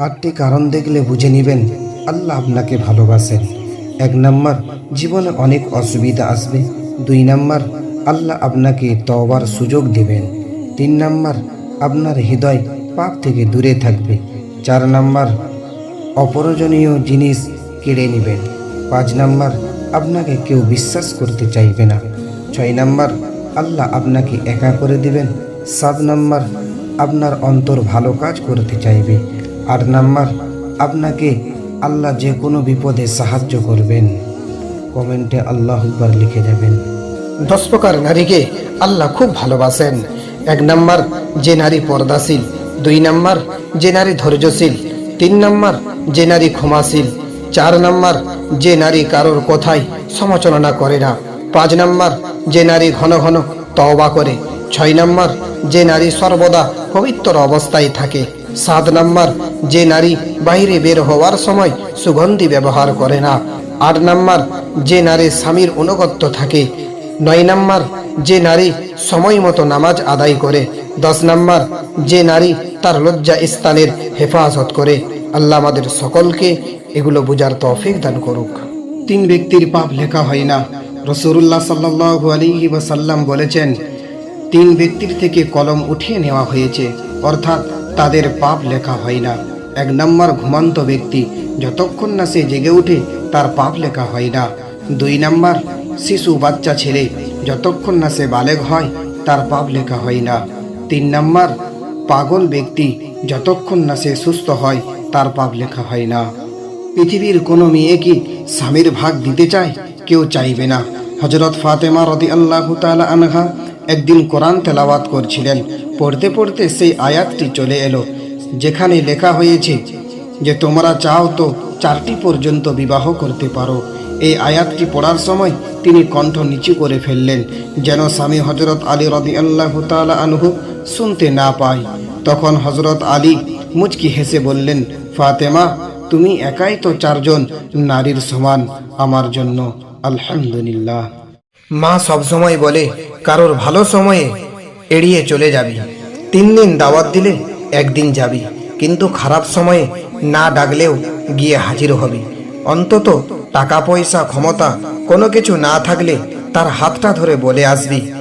আটটি কারণ দেখলে বুঝে নেবেন, আল্লাহ আপনাকে ভালোবাসেন। এক নাম্বার, জীবনে অনেক অসুবিধা আসবে। দুই নাম্বার, আল্লাহ আপনাকে তওবার সুযোগ দেবেন। তিন নাম্বার, আপনার হৃদয় পাপ থেকে দূরে থাকবে। চার নাম্বার, অপ্রয়োজনীয় জিনিস কেড়ে নেবেন। পাঁচ নাম্বার, আপনাকে কেউ বিশ্বাস করতে চাইবে না। ছয় নাম্বার, আল্লাহ আপনাকে একা করে দিবেন। সাত নাম্বার, আপনার অন্তর ভালো কাজ করতে চাইবে। আট নাম্বার, আপনাকে আল্লাহ যে কোনো বিপদে সাহায্য করবেন। কমেন্টে আল্লাহ আকবার লিখে যাবেন দশ প্রকার নারীকে আল্লাহ খুব ভালোবাসেন। এক নাম্বার, যে নারী পর্দাশীল। দুই নাম্বার, যে নারী ধৈর্যশীল। তিন নাম্বার, যে নারী ক্ষমাশীল। চার নাম্বার, যে নারী কারোর কথাই সমালোচনা করে না। পাঁচ নাম্বার, যে নারী ঘন ঘন তওবা করে। ছয় নাম্বার, যে নারী সর্বদা পবিত্র অবস্থায় থাকে। সাত নাম্বার, যে নারী বাইরে বের হওয়ার সময় সুগন্ধি ব্যবহার করে না। আট নাম্বার, যে নারী স্বামীর অনুগত্য থাকে। নয় নাম্বার, যে নারী সময় মতো নামাজ আদায় করে। দশ নাম্বার, যে নারী তার লজ্জা স্থানের হেফাজত করে। আল্লাহ আমাদের সকলকে এগুলো বোঝার তৌফিক দান করুক। তিন ব্যক্তির পাপ লেখা হয় না। রসুল্লাহ সাল্লাহ আলী ওয়াসাল্লাম বলেছেন, তিন ব্যক্তির থেকে কলম উঠিয়ে নেওয়া হয়েছে। অর্থাৎ তাদের পাপ লেখা হয় না। এক নম্বর ঘুমান্ত ব্যক্তি যতক্ষণ না সে জেগে ওঠে তার পাপ লেখা হয় না। দুই নম্বর শিশু বাচ্চা ছেলে যতক্ষণ না সে বালেগ হয়, তার পাপ লেখা হয় না। তিন নম্বর পাগল ব্যক্তি যতক্ষণ না সে সুস্থ হয়, তার পাপ লেখা হয় না। পৃথিবীর কোনো মেয়ে কি স্বামীর ভাগ দিতে চায়? কেউ চাইবে না। হজরত ফাতেমা রদি আল্লাহ তালা আনহা একদিন কোরআন তেলাওয়াত করছিলেন। পড়তে পড়তে সেই আয়াতটি চলে এলো, যেখানে লেখা হয়েছে যে, তোমরা চাও তো চারটি পর্যন্ত বিবাহ করতে পারো। এই আয়াতটি পড়ার সময় তিনি কণ্ঠ নিচু করে ফেললেন, যেন স্বামী হজরত আলী রদি আল্লাহ আনহু শুনতে না পায়। তখন হজরত আলী মুচকি হেসে বললেন, ফাতেমা, তুমি একাই তো চারজন নারীর সমান আমার জন্য, আলহামদুলিল্লাহ। মা সবসময় বলে, কারোর ভালো সময়ে এড়িয়ে চলে যাবি। তিন দিন দাওয়াত দিলে একদিন যাবি। কিন্তু খারাপ সময়ে না ডাকলেও গিয়ে হাজির হবি। অন্তত টাকা পয়সা ক্ষমতা, কোনো কিছু না থাকলে তার হাতটা ধরে বলে আসবি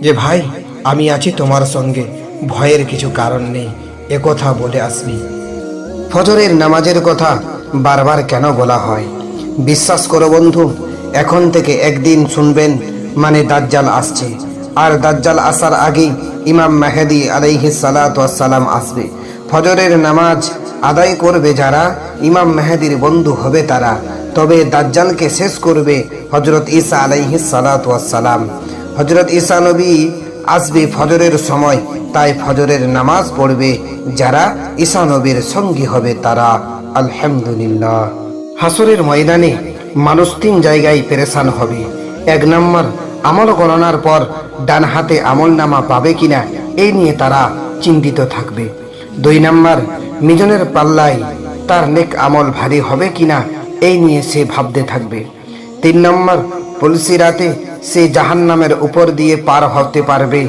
যে, ভাই, আমি আছি তোমার সঙ্গে। ভয়ের কিছু কারণ নেই। একথা বলে আসবি। ফজরের নামাজের কথা বারবার কেন বলা হয়? বিশ্বাস করো বন্ধু এখন থেকে একদিন শুনবেন মানে দাজ্জাল আসছে। আর দাজ্জাল আসার আগেই ইমাম মেহেদি আলাইহি সালাম আসবে। ফজরের নামাজ আদায় করবে যারা, ইমাম মেহেদির বন্ধু হবে তারা। তবে দাজ্জালকে শেষ করবে হজরত ঈসা আলাইহি সালাম হজরত ঈসা নবী আসবে ফজরের সময়, তাই ফজরের নামাজ পড়বে যারা, ঈসা নবীর সঙ্গী হবে তারা। আলহামদুলিল্লাহ। হাসরের ময়দানে মানুষ তিন জায়গায় পেরেশান হবে। এক নম্বর, আমল গণনার পর ডান হাতে আমল নামা পাবে কিনা, এই নিয়ে তারা চিন্তিত থাকবে। দুই নম্বর, মিজনের পাল্লায় তার নেক আমল ভারী হবে কিনা, এই নিয়ে সে ভাবতে থাকবে। তিন নম্বর পুলসি রাতে সে জাহান্নামের উপর দিয়ে পার হতে পারবে,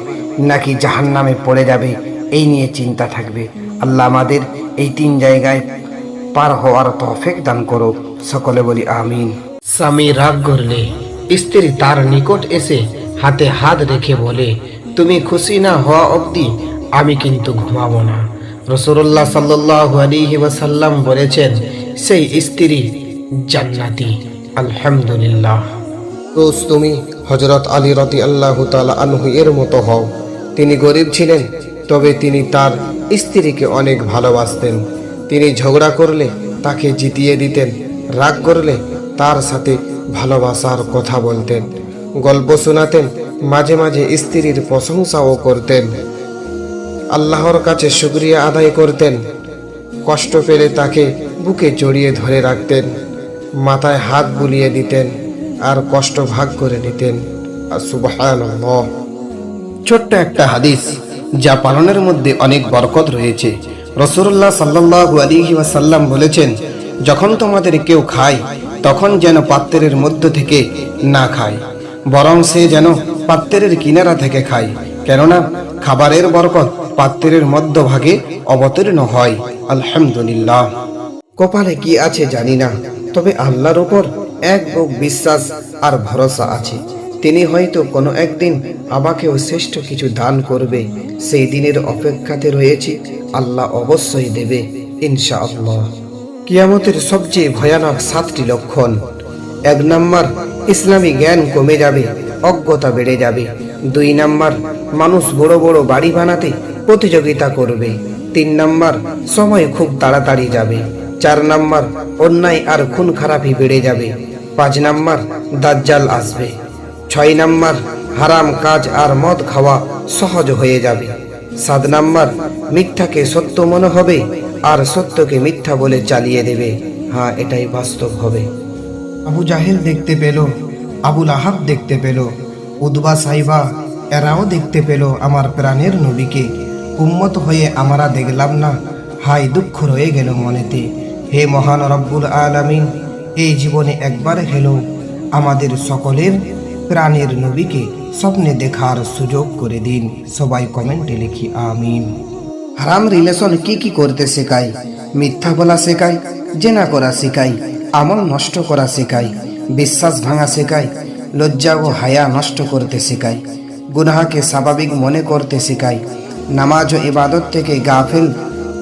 নাকি জাহান্নামে পড়ে যাবে, এই নিয়ে চিন্তা থাকবে। আল্লাহ আমাদের এই তিন জায়গায় পার হওয়ার তৌফিক দান করো সকলে বলি আমিন। স্বামী রাগ করলে স্ত্রী তার নিকট এসে হাতে হাত রেখে বলে তুমি খুশি না হওয়া অবধি আমি কিন্তু ঘুমাবো না। রসুল্লাহ সাল্লাহ আলিহি ওয়াসাল্লাম বলেছেন সেই স্ত্রী জান্নাতি আলহামদুলিল্লাহ। রোজ তুমি হজরত আলী রতি আল্লাহ তালা আনহু এর মতো হও। তিনি গরিব ছিলেন তবে তিনি তার স্ত্রীকে অনেক ভালোবাসতেন। তিনি ঝগড়া করলে তাকে জিতিয়ে দিতেন, রাগ করলে তার সাথে ভালোবাসার কথা বলতেন, গল্প শোনাতেন, মাঝে মাঝে স্ত্রীর প্রশংসাও করতেন। আল্লাহর কাছে শুক্রিয়া আদায় করতেন, কষ্ট পেলে তাকে বুকে জড়িয়ে ধরে রাখতেন, মাথায় হাত বুলিয়ে দিতেন আর কষ্ট ভাগ করে নিতেন। আর ছোট্ট একটা হাদিস যা পালনের মধ্যে অনেক বরকত রয়েছে। রসুল্লাহ সাল্লাহ আলিহি ওয়াসাল্লাম বলেছেন, যখন তোমাদের কেউ খায়, তখন যেন পাত্রের মধ্য থেকে না খায়, বরং সে যেন পাত্রের কিনারা থেকে খায়। কেননা, খাবারের বরকত পাত্রের মধ্যভাগে অবতীর্ণ হয়। আলহামদুলিল্লাহ। কপালে কি আছে জানি না, তবে আল্লাহর উপর এক বিশ্বাস আর ভরসা আছে। তিনি হয়তো কোনো একদিন আমাকেও শ্রেষ্ঠ কিছু দান করবে। সেই দিনের অপেক্ষাতে রয়েছি। আল্লাহ অবশ্যই দেবে, ইনশাআল্লাহ। কিয়ামতের সবচেয়ে ভয়ানক সাতটি লক্ষণ। এক নম্বর, ইসলামী জ্ঞান কমে যাবে, অজ্ঞতা বেড়ে যাবে। দুই নম্বর, মানুষ বড় বড় বাড়ি বানাতে প্রতিযোগিতা করবে। তিন নম্বর, সময় খুব তাড়াতাড়ি যাবে। চার নম্বর, অন্যায় আর খুন খারাপি বেড়ে যাবে। পাঁচ নম্বর, দাজ্জাল আসবে। ছয় নম্বর, হারাম কাজ আর মদ খাওয়া সহজ হয়ে যাবে। সাত নম্বর, মিথ্যাকে সত্য মনে হবে আর সত্যকে মিথ্যা বলে চালিয়ে দেবে। হ্যাঁ এটাই বাস্তব হবে। আবু জাহেল দেখতে পেল আবুল আহাব দেখতে পেল, উদ্বা সাইবা এরাও দেখতে পেল আমার প্রাণের নবীকে। উম্মত হয়ে আমরা দেখলাম না হাই দুঃখ রয়ে গেল মনেতে। হে মহান রব্বুল আলামিন, এই জীবনে একবার হেলো আমাদের সকলের প্রাণের নবীকে স্বপ্নে দেখার সুযোগ করে দিন। সবাই কমেন্টে লিখি, আমিন। হারাম রিলেশন কি কি করতে শেখায়? মিথ্যা বলা শেখায়, জেনা করা শেখায়, আমল নষ্ট করা শেখায়, বিশ্বাস ভাঙা শেখায়, লজ্জা ও হায়া নষ্ট করতে শেখায়, গুনাহাকে স্বাভাবিক মনে করতে শেখায়, নামাজ ও ইবাদত থেকে গাফেল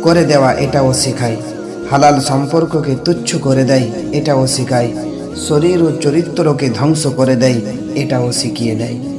করে দেওয়া এটাও শেখায়, হালাল সম্পর্ককে তুচ্ছ করে দেয়, এটাও শেখায়, শরীর ও চরিত্রকে ধ্বংস করে দেয় এটাও শিখিয়ে দেয়।